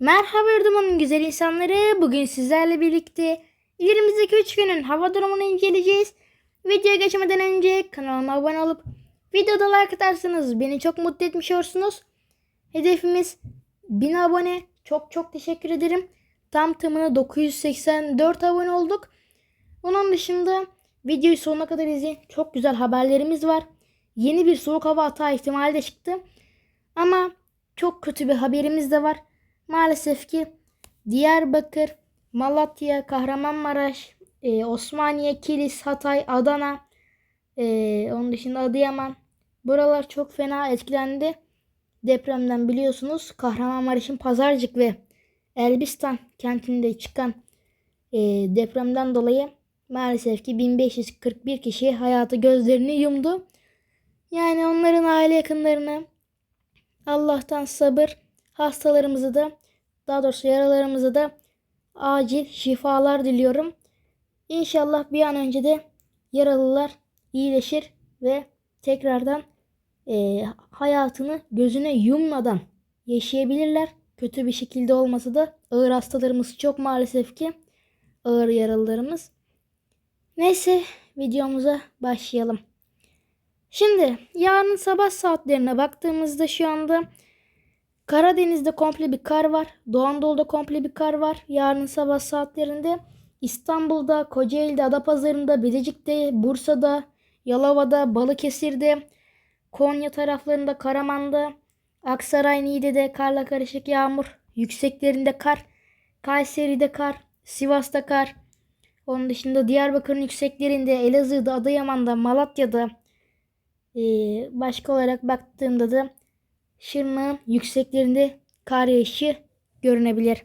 Merhaba yurdumun güzel insanları. Bugün sizlerle birlikte ilerimizdeki 3 günün hava durumunu inceleyeceğiz. Videoya geçmeden önce kanalıma abone olup videoda like atarsanız beni çok mutlu etmiş olursunuz. Hedefimiz 1000 abone. Çok çok teşekkür ederim. Tam tamına 984 abone olduk. Onun dışında videoyu sonuna kadar izleyin. Çok güzel haberlerimiz var. Yeni bir soğuk hava hata ihtimali de çıktı. Ama çok kötü bir haberimiz de var. Maalesef ki Diyarbakır, Malatya, Kahramanmaraş, e, Osmaniye, Kilis, Hatay, Adana, e, onun dışında Adıyaman. Buralar çok fena etkilendi. Depremden biliyorsunuz Kahramanmaraş'ın Pazarcık ve Elbistan kentinde çıkan e, depremden dolayı maalesef ki 1541 kişi hayatı gözlerini yumdu. Yani onların aile yakınlarına Allah'tan sabır, hastalarımızı da daha doğrusu yaralarımızı da acil şifalar diliyorum. İnşallah bir an önce de yaralılar iyileşir ve tekrardan e, hayatını gözüne yummadan yaşayabilirler. Kötü bir şekilde olmasa da ağır hastalarımız çok maalesef ki ağır yaralılarımız. Neyse videomuza başlayalım. Şimdi yarın sabah saatlerine baktığımızda şu anda Karadeniz'de komple bir kar var. Doğu Anadolu'da komple bir kar var. Yarın sabah saatlerinde İstanbul'da, Kocaeli'de, Adapazarı'nda, Bilecik'te, Bursa'da, Yalova'da, Balıkesir'de, Konya taraflarında, Karaman'da, Aksaray, Niğde'de karla karışık yağmur, yükseklerinde kar, Kayseri'de kar, Sivas'ta kar, onun dışında Diyarbakır'ın yükseklerinde, Elazığ'da, Adıyaman'da, Malatya'da, ee, başka olarak baktığımda da Şırnak'ın yükseklerinde kar yağışı görünebilir.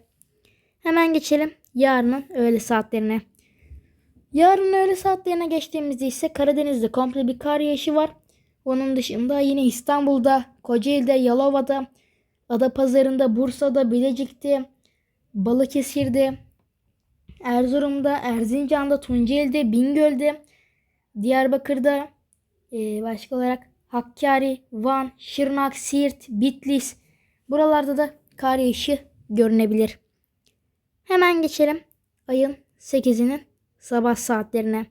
Hemen geçelim yarının öğle saatlerine. Yarın öğle saatlerine geçtiğimizde ise Karadeniz'de komple bir kar yağışı var. Onun dışında yine İstanbul'da, Kocaeli'de, Yalova'da, Adapazarı'nda, Bursa'da, Bilecik'te, Balıkesir'de, Erzurum'da, Erzincan'da, Tunceli'de, Bingöl'de, Diyarbakır'da, başka olarak Hakkari, Van, Şırnak, Siirt, Bitlis buralarda da kar yağışı görünebilir. Hemen geçelim ayın 8'inin sabah saatlerine.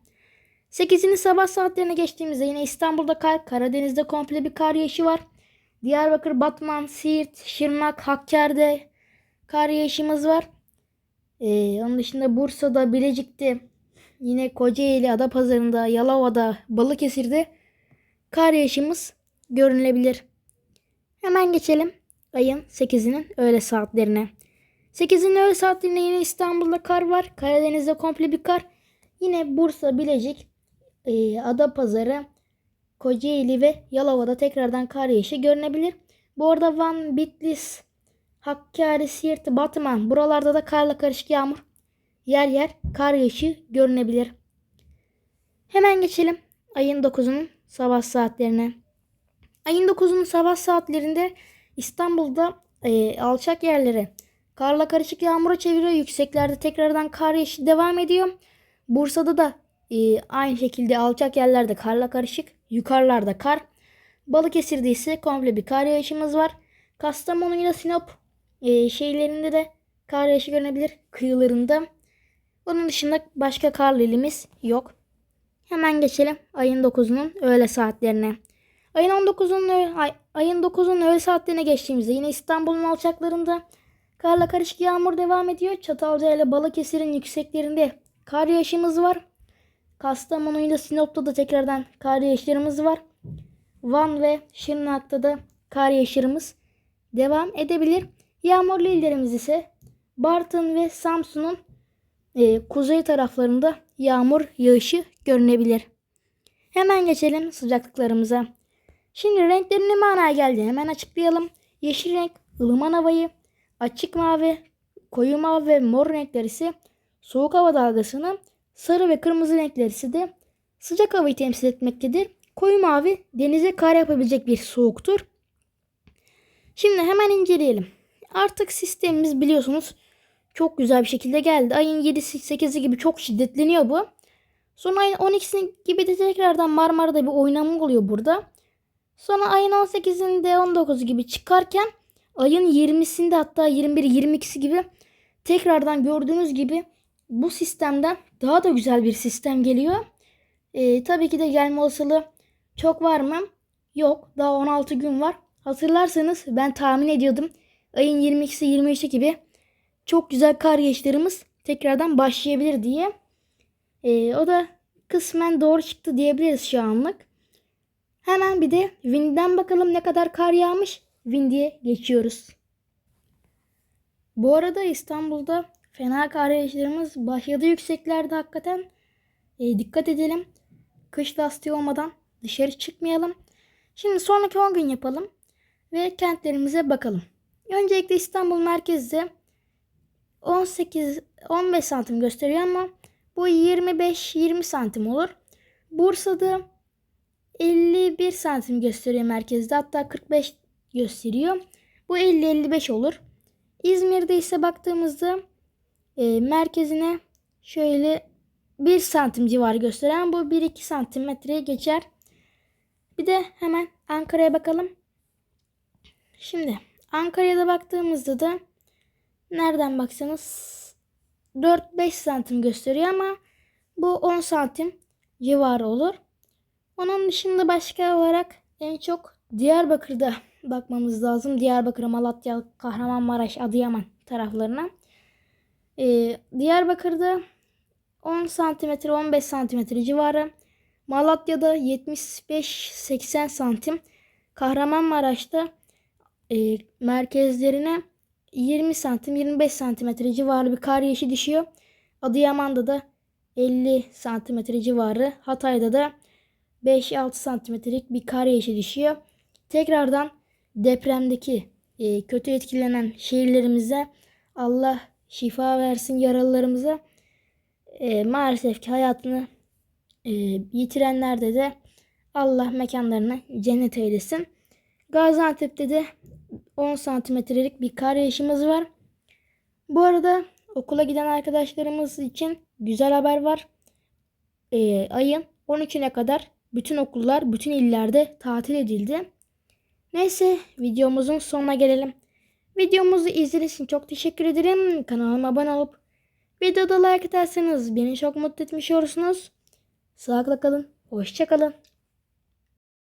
8'inin sabah saatlerine geçtiğimizde yine İstanbul'da kar, Karadeniz'de komple bir kar yağışı var. Diyarbakır, Batman, Siirt, Şırnak, Hakkari'de kar yağışımız var. Ee, onun dışında Bursa'da, Bilecik'te, yine Kocaeli, Adapazarı'nda, Yalova'da, Balıkesir'de kar yağışımız görülebilir. Hemen geçelim ayın 8'inin öğle saatlerine. 8'in öğle saatlerinde yine İstanbul'da kar var. Karadeniz'de komple bir kar. Yine Bursa, Bilecik, e, Adapazarı, Kocaeli ve Yalova'da tekrardan kar yağışı görünebilir. Bu arada Van, Bitlis, Hakkari, Siirt, Batman buralarda da karla karışık yağmur. Yer yer kar yağışı görünebilir. Hemen geçelim ayın 9'unun sabah saatlerine. Ayın 9'unun sabah saatlerinde İstanbul'da e, alçak yerlere karla karışık yağmura çeviriyor. Yükseklerde tekrardan kar yağışı devam ediyor. Bursa'da da e, aynı şekilde alçak yerlerde karla karışık. Yukarılarda kar. Balıkesir'de ise komple bir kar yağışımız var. Kastamonu ile Sinop e, şeylerinde de kar yağışı görünebilir. Kıyılarında. Onun dışında başka karlı ilimiz yok. Hemen geçelim ayın 9'unun öğle saatlerine. Ayın 19'unun öğle, ay, ayın 9'unun öğle saatlerine geçtiğimizde yine İstanbul'un alçaklarında karla karışık yağmur devam ediyor. Çatalca ile Balıkesir'in yükseklerinde kar yağışımız var. Kastamonu ile Sinop'ta da tekrardan kar yağışlarımız var. Van ve Şırnak'ta da kar yağışlarımız devam edebilir. Yağmurlu illerimiz ise Bartın ve Samsun'un e, kuzey taraflarında yağmur yağışı görünebilir. Hemen geçelim sıcaklıklarımıza. Şimdi renklerin ne manaya geldiğini hemen açıklayalım. Yeşil renk ılıman havayı, açık mavi, koyu mavi ve mor renkler ise soğuk hava dalgasını, sarı ve kırmızı renkler ise de sıcak havayı temsil etmektedir. Koyu mavi denize kar yapabilecek bir soğuktur. Şimdi hemen inceleyelim. Artık sistemimiz biliyorsunuz çok güzel bir şekilde geldi. Ayın 7'si 8'i gibi çok şiddetleniyor bu. Sonra ayın 12'si gibi de tekrardan Marmara'da bir oynama oluyor burada. Sonra ayın 18'inde 19 gibi çıkarken ayın 20'sinde hatta 21 22'si gibi tekrardan gördüğünüz gibi bu sistemden daha da güzel bir sistem geliyor. Ee, tabii ki de gelme olasılığı çok var mı? Yok. Daha 16 gün var. Hatırlarsanız ben tahmin ediyordum. Ayın 22'si 23'ü gibi çok güzel kar yağışlarımız tekrardan başlayabilir diye. Ee, o da kısmen doğru çıktı diyebiliriz şu anlık. Hemen bir de Wind'den bakalım ne kadar kar yağmış. Wind'e geçiyoruz. Bu arada İstanbul'da fena kar yağışlarımız başladı yükseklerde hakikaten. E, dikkat edelim. Kış lastiği olmadan dışarı çıkmayalım. Şimdi sonraki 10 gün yapalım ve kentlerimize bakalım. Öncelikle İstanbul merkezde 18 15 santim gösteriyor ama bu 25-20 santim olur. Bursa'da 51 santim gösteriyor merkezde hatta 45 gösteriyor. Bu 50-55 olur. İzmir'de ise baktığımızda e, merkezine şöyle 1 santim civarı gösteren bu 1-2 santimetreye geçer. Bir de hemen Ankara'ya bakalım. Şimdi Ankara'ya da baktığımızda da nereden baksanız 4-5 santim gösteriyor ama bu 10 santim civarı olur. Onun dışında başka olarak en çok Diyarbakır'da bakmamız lazım. Diyarbakır, Malatya, Kahramanmaraş, Adıyaman taraflarına. Ee, Diyarbakır'da 10 santimetre 15 santimetre civarı. Malatya'da 75-80 santim. Kahramanmaraş'ta e, merkezlerine 20 santim 25 santimetre civarı bir kar yağışı düşüyor. Adıyaman'da da 50 santimetre civarı. Hatay'da da 5-6 santimetrelik bir kar yağışı düşüyor. Tekrardan depremdeki e, kötü etkilenen şehirlerimize Allah şifa versin yaralılarımıza. E, maalesef ki hayatını e, yitirenlerde de Allah mekanlarını cennet eylesin. Gaziantep'te de 10 santimetrelik bir kar yağışımız var. Bu arada okula giden arkadaşlarımız için güzel haber var. E, ayın 13'üne kadar bütün okullar, bütün illerde tatil edildi. Neyse videomuzun sonuna gelelim. Videomuzu izlediğiniz için çok teşekkür ederim. Kanalıma abone olup videoda like ederseniz beni çok mutlu etmiş olursunuz. Sağlıkla kalın. Hoşça kalın.